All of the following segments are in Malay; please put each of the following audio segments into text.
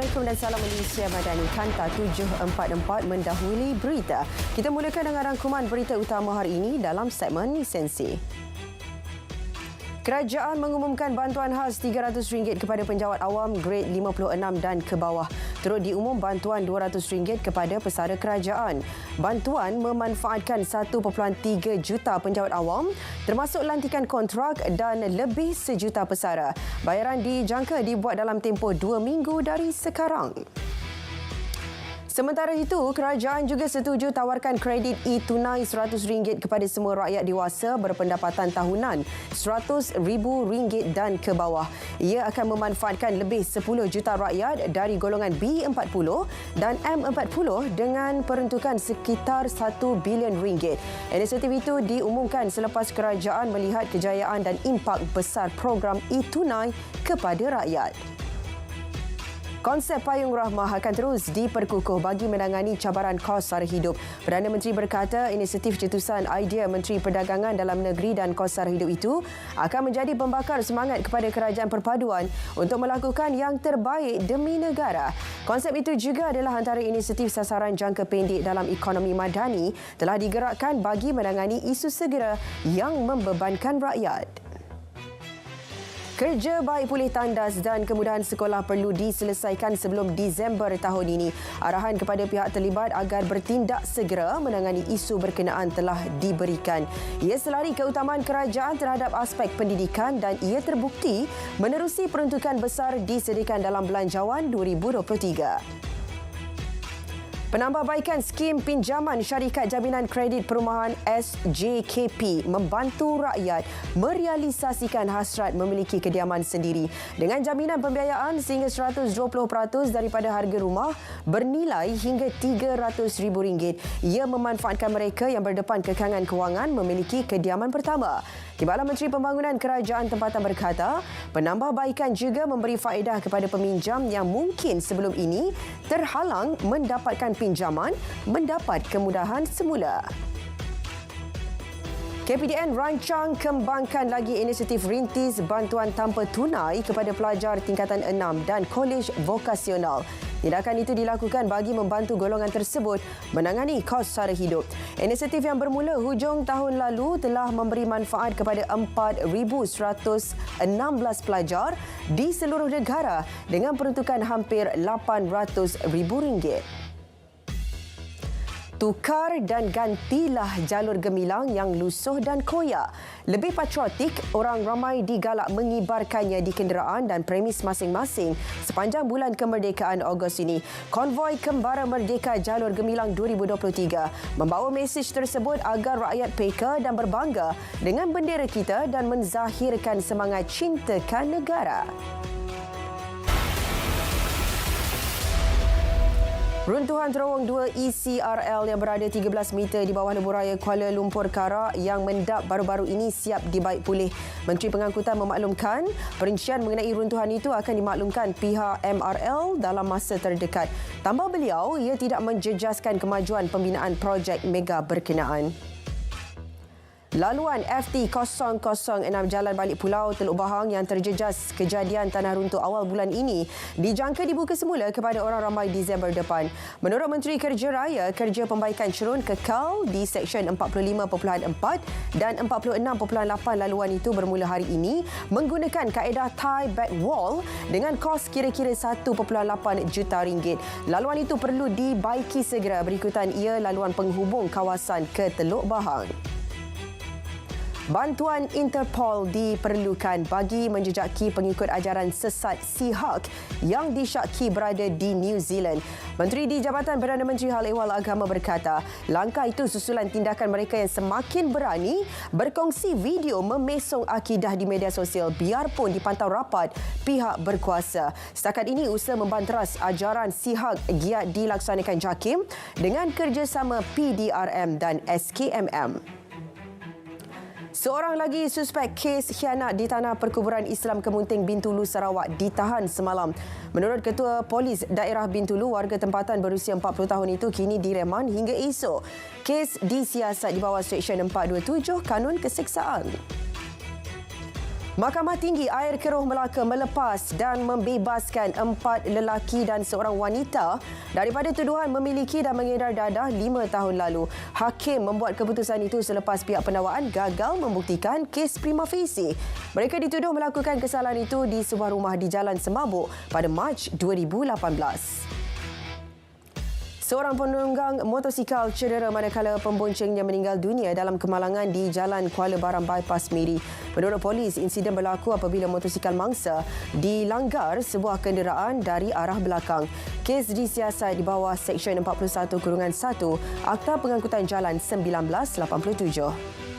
Assalamualaikum dan salam Malaysia Madani. Kanta 744 mendahului berita. Kita mulakan dengan rangkuman berita utama hari ini dalam segmen Sensi. Kerajaan mengumumkan bantuan khas RM300 kepada penjawat awam grade 56 dan ke bawah. Turut diumum bantuan RM200 kepada pesara kerajaan. Bantuan memanfaatkan 1.3 juta penjawat awam termasuk lantikan kontrak dan lebih sejuta pesara. Bayaran dijangka dibuat dalam tempoh dua minggu dari sekarang. Sementara itu, kerajaan juga setuju tawarkan kredit e-tunai RM100 kepada semua rakyat dewasa berpendapatan tahunan RM100,000 dan ke bawah. Ia akan memanfaatkan lebih 10 juta rakyat dari golongan B40 dan M40 dengan peruntukan sekitar 1 bilion. Inisiatif itu diumumkan selepas kerajaan melihat kejayaan dan impak besar program e-tunai kepada rakyat. Konsep payung rahmah akan terus diperkukuh bagi menangani cabaran kos sara hidup. Perdana Menteri berkata inisiatif cetusan idea Menteri Perdagangan Dalam Negeri dan Kos Sara Hidup itu akan menjadi pembakar semangat kepada kerajaan perpaduan untuk melakukan yang terbaik demi negara. Konsep itu juga adalah antara inisiatif sasaran jangka pendek dalam ekonomi madani telah digerakkan bagi menangani isu segera yang membebankan rakyat. Kerja baik pulih tandas dan kemudahan sekolah perlu diselesaikan sebelum Disember tahun ini. Arahan kepada pihak terlibat agar bertindak segera menangani isu berkenaan telah diberikan. Ia selari keutamaan kerajaan terhadap aspek pendidikan dan ia terbukti menerusi peruntukan besar disediakan dalam Belanjawan 2023. Penambahbaikan skim pinjaman syarikat jaminan kredit perumahan SJKP membantu rakyat merealisasikan hasrat memiliki kediaman sendiri dengan jaminan pembiayaan sehingga 120% daripada harga rumah bernilai hingga RM300,000. Ia memanfaatkan mereka yang berdepan kekangan kewangan memiliki kediaman pertama. Timbalan Menteri Pembangunan Kerajaan Tempatan berkata, penambahbaikan juga memberi faedah kepada peminjam yang mungkin sebelum ini terhalang mendapatkan pinjaman mendapat kemudahan semula. KPDN rancang kembangkan lagi inisiatif rintis bantuan tanpa tunai kepada pelajar tingkatan 6 dan kolej vokasional. Tindakan itu dilakukan bagi membantu golongan tersebut menangani kos sara hidup. Inisiatif yang bermula hujung tahun lalu telah memberi manfaat kepada 4,116 pelajar di seluruh negara dengan peruntukan hampir RM800,000 tukar dan gantilah jalur gemilang yang lusuh dan koyak. Lebih patriotik, orang ramai digalak mengibarkannya di kenderaan dan premis masing-masing sepanjang bulan kemerdekaan Ogos ini. Konvoi Kembara Merdeka Jalur Gemilang 2023 membawa mesej tersebut agar rakyat peka dan berbangga dengan bendera kita dan menzahirkan semangat cintakan negara. Runtuhan terowong 2 ECRL yang berada 13 meter di bawah lebuh Kuala Lumpur Kara yang mendap baru-baru ini siap dibaik pulih. Menteri Pengangkutan memaklumkan perincian mengenai runtuhan itu akan dimaklumkan pihak MRL dalam masa terdekat. Tambah beliau, ia tidak menjejaskan kemajuan pembinaan projek mega berkenaan. Laluan FT 006 Jalan Balik Pulau Teluk Bahang yang terjejas kejadian tanah runtuh awal bulan ini dijangka dibuka semula kepada orang ramai Disember depan. Menurut Menteri Kerja Raya, kerja pembaikan cerun kekal di Seksyen 45.4 dan 46.8 laluan itu bermula hari ini menggunakan kaedah tie back wall dengan kos kira-kira 1.8 juta ringgit. Laluan itu perlu dibaiki segera berikutan ia laluan penghubung kawasan ke Teluk Bahang. Bantuan Interpol diperlukan bagi menjejaki pengikut ajaran sesat Sihak yang disyaki berada di New Zealand. Menteri di Jabatan Perdana Menteri Hal Ehwal Agama berkata, langkah itu susulan tindakan mereka yang semakin berani berkongsi video memesong akidah di media sosial biarpun dipantau rapat pihak berkuasa. Setakat ini usaha membanteras ajaran Sihak giat dilaksanakan JAKIM dengan kerjasama PDRM dan SKMM. Seorang lagi suspek kes khianat di tanah perkuburan Islam Kemunting Bintulu Sarawak ditahan semalam. Menurut Ketua Polis Daerah Bintulu, warga tempatan berusia 40 tahun itu kini direman hingga esok. Kes disiasat di bawah Seksyen 427 Kanun Keseksaan. Mahkamah Tinggi Air Keruh Melaka melepas dan membebaskan empat lelaki dan seorang wanita daripada tuduhan memiliki dan mengedar dadah lima tahun lalu. Hakim membuat keputusan itu selepas pihak pendakwaan gagal membuktikan kes prima facie. Mereka dituduh melakukan kesalahan itu di sebuah rumah di Jalan Semabuk pada Mac 2018. Seorang penunggang motosikal cedera manakala pemboncengnya meninggal dunia dalam kemalangan di Jalan Kuala Baram Bypass Miri. Menurut polis, insiden berlaku apabila motosikal mangsa dilanggar sebuah kenderaan dari arah belakang. Kes disiasat di bawah Seksyen 41 Kurungan 1 Akta Pengangkutan Jalan 1987.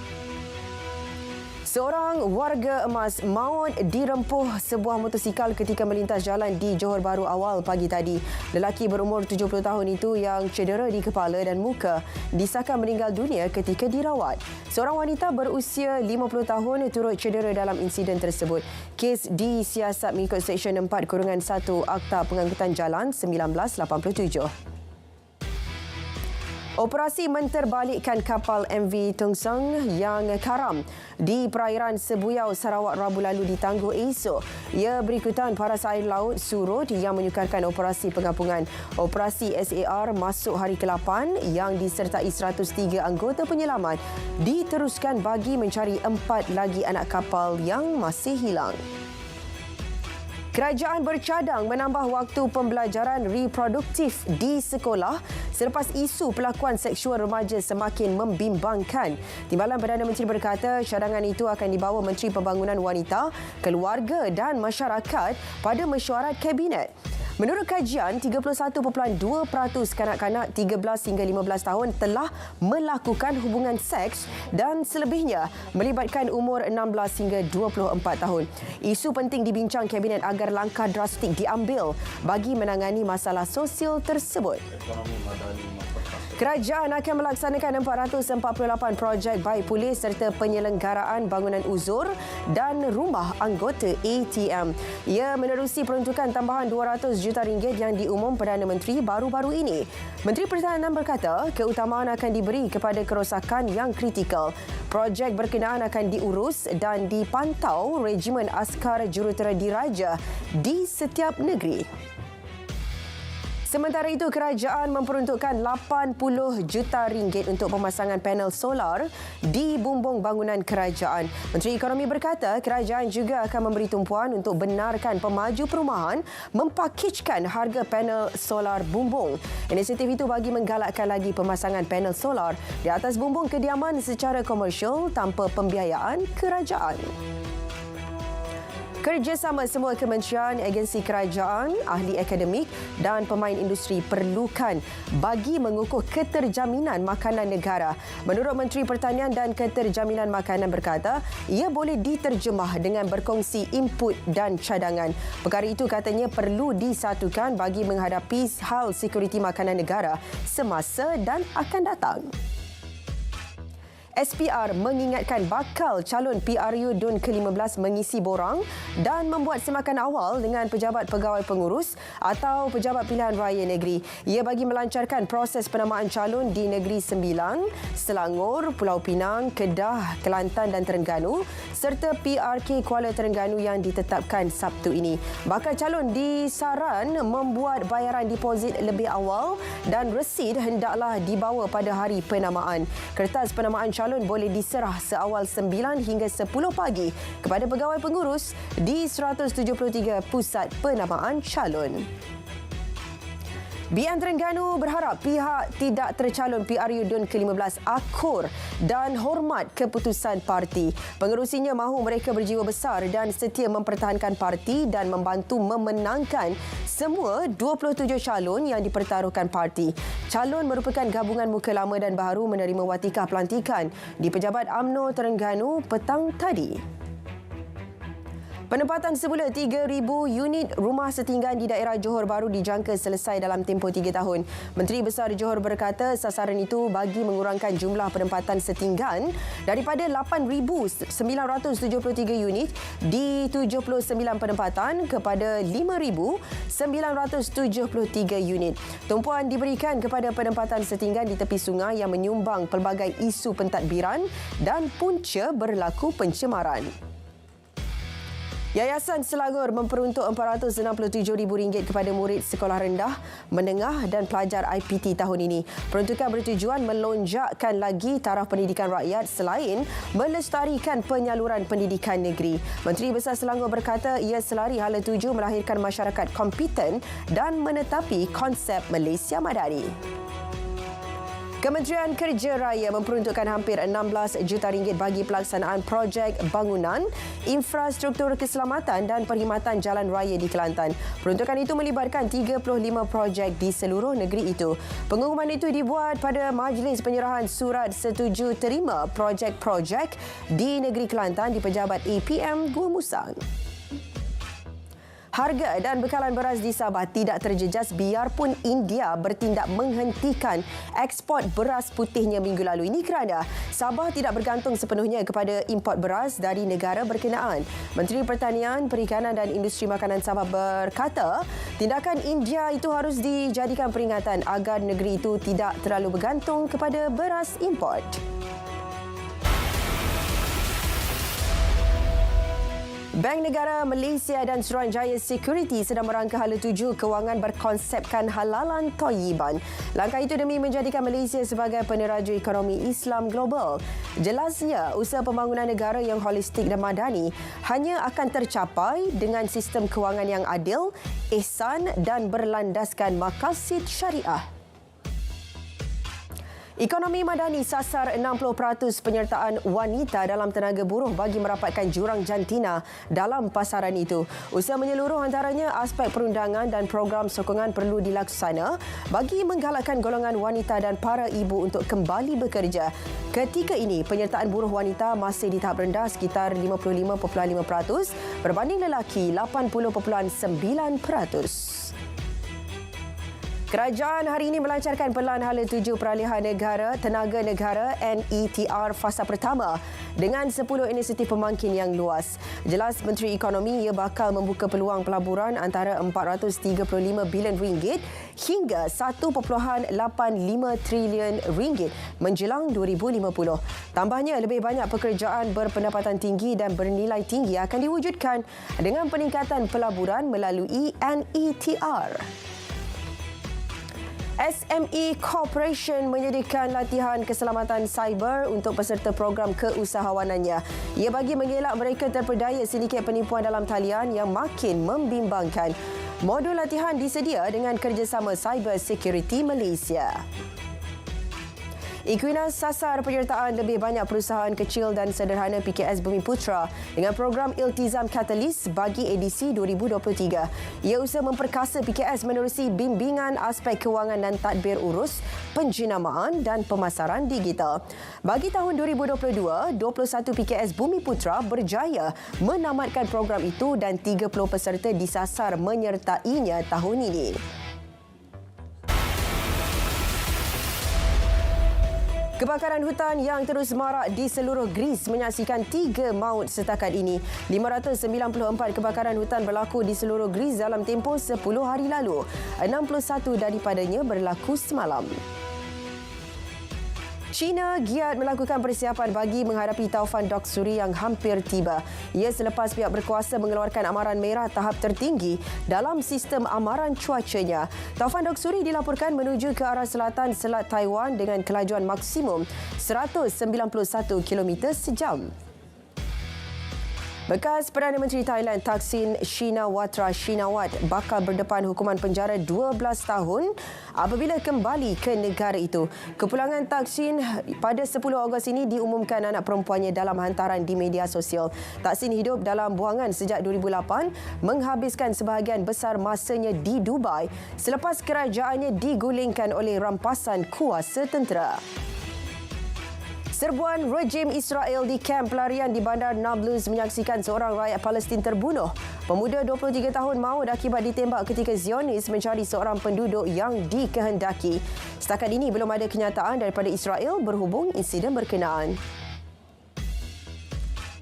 Seorang warga emas maut dirempuh sebuah motosikal ketika melintas jalan di Johor Bahru awal pagi tadi. Lelaki berumur 70 tahun itu yang cedera di kepala dan muka disahkan meninggal dunia ketika dirawat. Seorang wanita berusia 50 tahun turut cedera dalam insiden tersebut. Kes disiasat mengikut Seksyen 4 Kurungan 1 Akta Pengangkutan Jalan 1987. Operasi menterbalikkan kapal MV Tungsang yang karam di perairan Sebuyau, Sarawak Rabu lalu ditangguh esok. Ia berikutan paras air laut surut yang menyukarkan operasi pengapungan. Operasi SAR masuk hari ke-8 yang disertai 103 anggota penyelamat diteruskan bagi mencari empat lagi anak kapal yang masih hilang. Kerajaan bercadang menambah waktu pembelajaran reproduktif di sekolah selepas isu pelakuan seksual remaja semakin membimbangkan. Timbalan Perdana Menteri berkata cadangan itu akan dibawa Menteri Pembangunan Wanita, Keluarga dan Masyarakat pada mesyuarat Kabinet. Menurut kajian, 31.2% kanak-kanak 13 hingga 15 tahun telah melakukan hubungan seks dan selebihnya melibatkan umur 16 hingga 24 tahun. Isu penting dibincang Kabinet agar langkah drastik diambil bagi menangani masalah sosial tersebut. Kerajaan akan melaksanakan 448 projek baik polis serta penyelenggaraan bangunan uzur dan rumah anggota ATM. Ia menerusi peruntukan tambahan 200 juta ringgit yang diumum Perdana Menteri baru-baru ini. Menteri Pertahanan berkata keutamaan akan diberi kepada kerosakan yang kritikal. Projek berkenaan akan diurus dan dipantau Regimen Askar Jurutera Diraja di setiap negeri. Sementara itu, kerajaan memperuntukkan 80 juta ringgit untuk pemasangan panel solar di bumbung bangunan kerajaan. Menteri Ekonomi berkata kerajaan juga akan memberi tumpuan untuk benarkan pemaju perumahan mempakijkan harga panel solar bumbung. Inisiatif itu bagi menggalakkan lagi pemasangan panel solar di atas bumbung kediaman secara komersial tanpa pembiayaan kerajaan. Kerjasama semua kementerian, agensi kerajaan, ahli akademik dan pemain industri perlukan bagi mengukuh keterjaminan makanan negara. Menurut Menteri Pertanian dan Keterjaminan Makanan berkata, ia boleh diterjemah dengan berkongsi input dan cadangan. Perkara itu katanya perlu disatukan bagi menghadapi hal sekuriti makanan negara semasa dan akan datang. SPR mengingatkan bakal calon PRU DUN ke-15 mengisi borang dan membuat semakan awal dengan pejabat pegawai pengurus atau pejabat pilihan raya negeri. Ia bagi melancarkan proses penamaan calon di Negeri Sembilan, Selangor, Pulau Pinang, Kedah, Kelantan dan Terengganu serta PRK Kuala Terengganu yang ditetapkan Sabtu ini. Bakal calon disaran membuat bayaran deposit lebih awal dan resid hendaklah dibawa pada hari penamaan. Kertas penamaan calon boleh diserah seawal 9 hingga 10 pagi kepada pegawai pengurus di 173 pusat penamaan calon. Bian Terengganu berharap pihak tidak tercalon PRU DUN ke-15 akur dan hormat keputusan parti. Pengerusinya mahu mereka berjiwa besar dan setia mempertahankan parti dan membantu memenangkan semua 27 calon yang dipertaruhkan parti. Calon merupakan gabungan muka lama dan baru menerima watikah pelantikan di Pejabat AMNO Terengganu petang tadi. Penempatan semula 3,000 unit rumah setinggan di daerah Johor Bahru dijangka selesai dalam tempoh 3 tahun. Menteri Besar Johor berkata sasaran itu bagi mengurangkan jumlah penempatan setinggan daripada 8,973 unit di 79 penempatan kepada 5,973 unit. Tumpuan diberikan kepada penempatan setinggan di tepi sungai yang menyumbang pelbagai isu pentadbiran dan punca berlaku pencemaran. Yayasan Selangor memperuntuk RM467,000 kepada murid sekolah rendah, menengah dan pelajar IPT tahun ini. Peruntukan bertujuan melonjakkan lagi taraf pendidikan rakyat selain melestarikan penyaluran pendidikan negeri. Menteri Besar Selangor berkata ia selari hala tuju melahirkan masyarakat kompeten dan menetapi konsep Malaysia Madani. Kementerian Kerja Raya memperuntukkan hampir 16 juta ringgit bagi pelaksanaan projek bangunan, infrastruktur keselamatan dan perkhidmatan jalan raya di Kelantan. Peruntukan itu melibatkan 35 projek di seluruh negeri itu. Pengumuman itu dibuat pada majlis penyerahan surat setuju terima projek-projek di negeri Kelantan di Pejabat APM Gua Musang. Harga dan bekalan beras di Sabah tidak terjejas biarpun India bertindak menghentikan ekspor beras putihnya minggu lalu. Ini kerana Sabah tidak bergantung sepenuhnya kepada import beras dari negara berkenaan. Menteri Pertanian, Perikanan dan Industri Makanan Sabah berkata, tindakan India itu harus dijadikan peringatan agar negeri itu tidak terlalu bergantung kepada beras import. Bank Negara Malaysia dan Suruhanjaya Security sedang merangka hala tuju kewangan berkonsepkan halalan toyiban. Langkah itu demi menjadikan Malaysia sebagai peneraju ekonomi Islam global. Jelasnya, usaha pembangunan negara yang holistik dan madani hanya akan tercapai dengan sistem kewangan yang adil, ihsan dan berlandaskan makasid syariah. Ekonomi madani sasar 60% penyertaan wanita dalam tenaga buruh bagi merapatkan jurang jantina dalam pasaran itu. Usaha menyeluruh antaranya aspek perundangan dan program sokongan perlu dilaksana bagi menggalakkan golongan wanita dan para ibu untuk kembali bekerja. Ketika ini, penyertaan buruh wanita masih di tahap rendah sekitar 55.5% berbanding lelaki 80.9%. Kerajaan hari ini melancarkan pelan hala tuju peralihan negara tenaga negara NETR fasa pertama dengan 10 inisiatif pemangkin yang luas. Jelas Menteri Ekonomi ia bakal membuka peluang pelaburan antara 435 bilion ringgit hingga 1.85 trilion ringgit menjelang 2050. Tambahnya lebih banyak pekerjaan berpendapatan tinggi dan bernilai tinggi akan diwujudkan dengan peningkatan pelaburan melalui NETR. SME Corporation menyediakan latihan keselamatan cyber untuk peserta program keusahawanannya. Ia bagi mengelak mereka terpedaya sindiket penipuan dalam talian yang makin membimbangkan. Modul latihan disedia dengan kerjasama Cyber Security Malaysia. Equinas sasar penyertaan lebih banyak perusahaan kecil dan sederhana PKS Bumi Putra dengan program Iltizam Catalyst bagi edisi 2023. Ia usaha memperkasa PKS menerusi bimbingan aspek kewangan dan tadbir urus, penjenamaan dan pemasaran digital. Bagi tahun 2022, 21 PKS Bumi Putra berjaya menamatkan program itu dan 30 peserta disasar menyertainya tahun ini. Kebakaran hutan yang terus marak di seluruh Greece menyaksikan tiga maut setakat ini. 594 kebakaran hutan berlaku di seluruh Greece dalam tempoh 10 hari lalu. 61 daripadanya berlaku semalam. China giat melakukan persiapan bagi menghadapi taufan Doksuri yang hampir tiba. Ia selepas pihak berkuasa mengeluarkan amaran merah tahap tertinggi dalam sistem amaran cuacanya. Taufan Doksuri dilaporkan menuju ke arah selatan Selat Taiwan dengan kelajuan maksimum 191 km sejam. Bekas Perdana Menteri Thailand Thaksin Shinawatra Shinawat bakal berdepan hukuman penjara 12 tahun apabila kembali ke negara itu. Kepulangan Thaksin pada 10 Ogos ini diumumkan anak perempuannya dalam hantaran di media sosial. Thaksin hidup dalam buangan sejak 2008 menghabiskan sebahagian besar masanya di Dubai selepas kerajaannya digulingkan oleh rampasan kuasa tentera. Serbuan rejim Israel di kamp pelarian di bandar Nablus menyaksikan seorang rakyat Palestin terbunuh. Pemuda 23 tahun maut akibat ditembak ketika Zionis mencari seorang penduduk yang dikehendaki. Setakat ini belum ada kenyataan daripada Israel berhubung insiden berkenaan.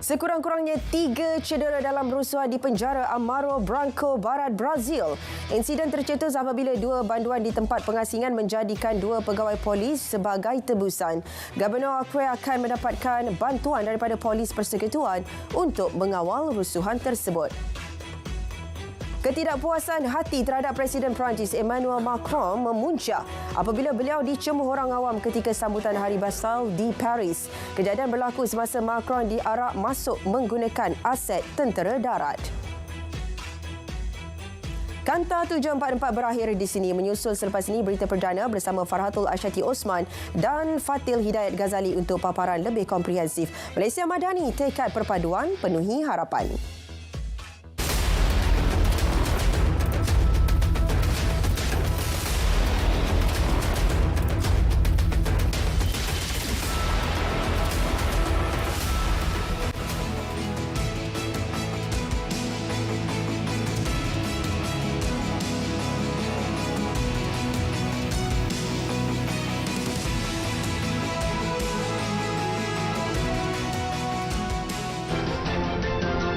Sekurang-kurangnya tiga cedera dalam rusuhan di penjara Amaro Branco Barat Brazil. Insiden tercetus apabila dua banduan di tempat pengasingan menjadikan dua pegawai polis sebagai tebusan. Gubernur Acre akan mendapatkan bantuan daripada polis persekutuan untuk mengawal rusuhan tersebut. Ketidakpuasan hati terhadap Presiden Perancis Emmanuel Macron memuncak apabila beliau dicemooh orang awam ketika sambutan Hari Basal di Paris. Kejadian berlaku semasa Macron diarak masuk menggunakan aset tentera darat. Kanta 744 berakhir di sini menyusul selepas ini berita perdana bersama Farhatul Ashati Osman dan Fatil Hidayat Ghazali untuk paparan lebih komprehensif. Malaysia Madani tekad perpaduan penuhi harapan.